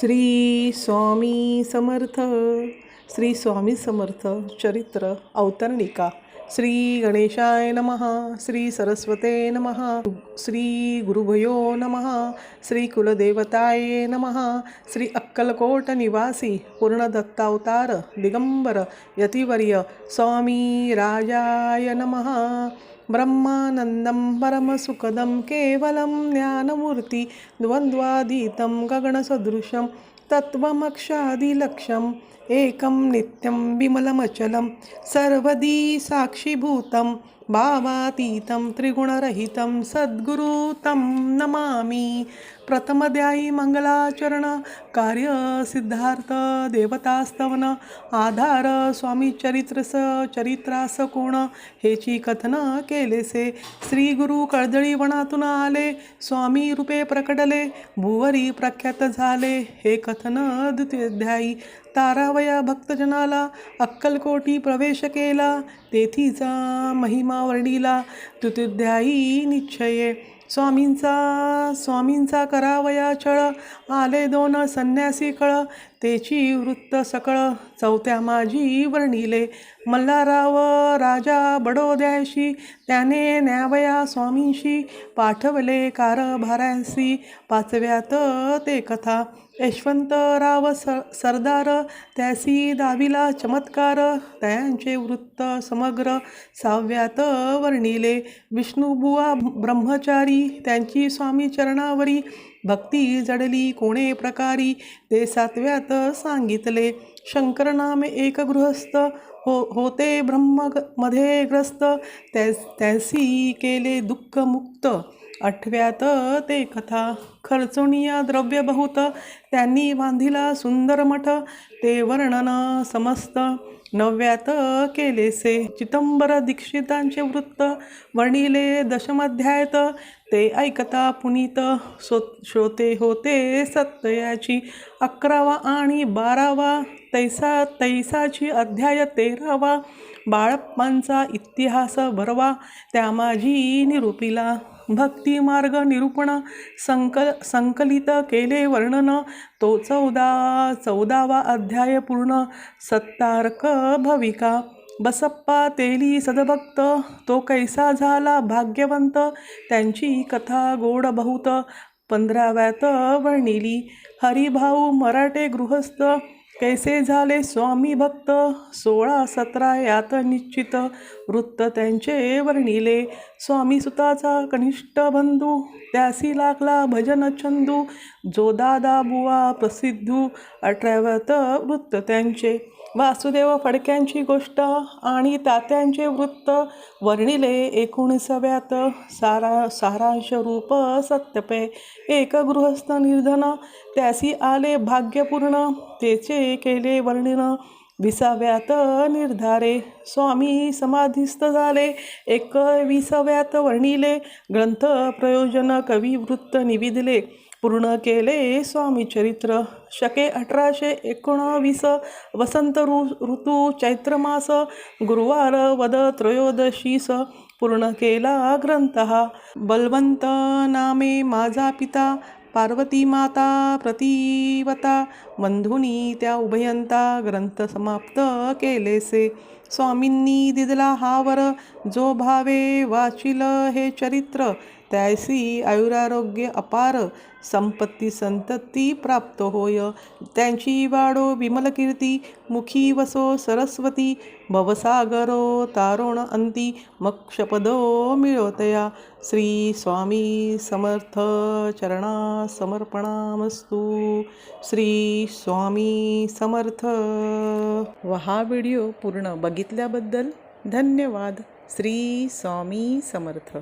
श्री स्वामी समर्थ श्री स्वामी समर्थ चरित्र अवतरणिका श्री गणेशाय नमः श्री सरस्वते नमः श्री गुरुभयो नमः श्री कुलदेवताय नमः श्री अक्कलकोट निवासी पूर्णदत्तावतार दिगंबर यतिवर्य स्वामी राजाय नमः। ब्रह्मानन्दं परमसुखदं केवलं ज्ञानमूर्ति द्वन्द्वातीतं गगणसदृशं तत्त्वमक्षादिलक्ष्यम् एकं नित्यं विमलमचलं सर्वदी साक्षीभूतं भावातीतं त्रिगुणरहितं सद्गुरु तं नमामि। प्रथमध्यायी मंगलाचरण कार्य सिद्धार्थ देवतास्तवन आधार स्वामी चरित्रस चरित्रास कोण हेची कथन केलेसे। श्री गुरु कळदळी वनातून आले स्वामी रूपे प्रकटले भुवरी प्रख्यात झाले हे कथन द्वितीयाध्यायी। तारावया भक्तजनाला अक्कलकोटी प्रवेश केला तेथीचा महिमा वर्णिला तृतीयाध्यायी निश्चये. स्वामींचा स्वामींचा करावया छळ आले दोन संन्यासी कळ तेची वृत्त सकळ चौथ्या माझी वर्णिले. मल्हाराव राजा बडोद्याशी त्याने न्यावया स्वामींशी पाठवले कारभारांशी पाचव्यात ते कथा. यशवंतराव स सरदार त्यासी दाविला चमत्कार त्यांचे वृत्त समग्र साव्यात वर्णिले विष्णुबुवा ब्रह्मचारी त्यांची स्वामी चरणावरी भक्ती जडली कोणे प्रकारी ते सातव्यात सांगितले शंकरनाम एक गृहस्थ हो होते ब्रह्ममध्ये ग्रस्त त्या त्यासी केले दुःखमुक्त. आठव्यात ते कथा खर्चुनिया द्रव्य बहुत त्यांनी बांधिला सुंदर मठ ते वर्णन समस्त. नवव्यात केलेसे चिदंबर दीक्षितांचे वृत्त वर्णिले दशमाध्यायत ते ऐकता पुनीत सो श्रोते होते सत्ययाची. अकरावा आणि बारावा तैसा तैसाची अध्याय तेरावा बाळप्पांचा इतिहास भरवा त्या माझी निरूपिला भक्ती मार्ग निरूपण संकल संकलित केले वर्णन. तो चौदा चौदावा अध्याय पूर्ण. सत्तार्क भविका बसप्पा तेली सदभक्त. तो कैसा झाला भाग्यवंत? त्यांची कथा गोड बहुत. पंधराव्यात वर्णिली हरिभाऊ मराठे गृहस्थ. कैसे झाले स्वामी भक्त? सोळा सतरा यात निश्चित वृत्त त्यांचे वर्णिले. स्वामी सुताचा कनिष्ठ बंधू त्यासी लागला भजन छंदू. जो दादा बुवा प्रसिद्धू अठराव्यात वृत्त त्यांचे. वासुदेव फडक्यांची गोष्ट आणि तात्यांचे वृत्त वर्णिले एकोणीसाव्यात. सारा सारांश रूप सत्यपे एक गृहस्थ निर्धन त्यासी आले भाग्यपूर्ण तेचे केले वर्णिन. विसाव्यात निर्धारे स्वामी समाधिस्थ झाले. एक विसाव्यात वर्णिले ग्रंथ प्रयोजन कवी वृत्त निविदले. पूर्ण केले स्वामी चरित्र. शके अठराशे एकोणवीस वसंत ऋ ऋतू चैत्रमास. गुरुवार वद त्रयोदशीस. पूर्ण केला ग्रंथ. बलवंत नामे माझा पिता. पार्वती माता प्रतिवता बंधुनी त्या उभयंता ग्रंथ समाप्त केलेसे. स्वामींनी दिदला हावर जो भावे वाचिल हे चरित्र त्यासी आयुरारोग्य अपार संपत्ती संतती प्राप्त होय. त्यांची वाडो विमल कीर्ती मुखी वसो सरस्वती भवसागरो तारोण अंती मक्षपदो मिळोतया. श्री स्वामी समर्थ चरणा समर्पणामस्तु श्री स्वामी समर्थ. व हा व्हिडिओ पूर्ण बघितल्याबद्दल धन्यवाद. श्री स्वामी समर्थ.